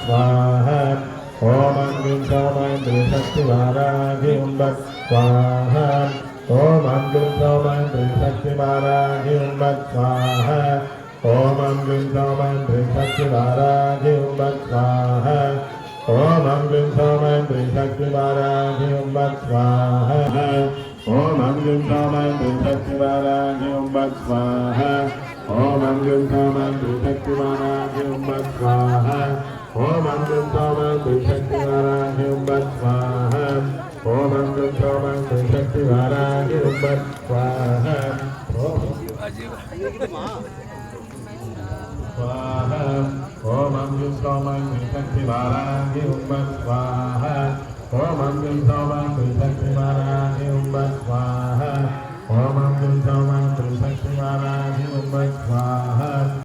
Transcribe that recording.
स्वाहा ॐ अङ्गिं सौमन्त्रि शक्तिवारागिं बत् स्वाहा ॐ अङ्गिं सौमन्त्रि शक्तिवारागिं बत् स्वाहा ॐ अङ्गिं सौमन्त्रि शक्तिवारागिं बत् स्वाहा ॐ अङ्गिं सौमन्त्रि शक्तिवारागिं बत् स्वाहा ॐ अङ्गिं सौमन्त्रि शक्तिवारागिं बत् स्वाहा त्रिशक्तिवाराह्यं स्वाहा ॐ अमृतोमं त्रिशक्तिवाराह्यं स्वाहा ॐ अमृतोमं त्रिशक्तिवाराह्यं स्वाहा स्वाहा ॐ अमृतोमं त्रिशक्तिवाराह्यं स्वाहा ॐ अमृतोमं त्रिशक्तिवाराह्यं स्वाहा ॐ अमृतोमं त्रिशक्तिवाराह्यं स्वाहा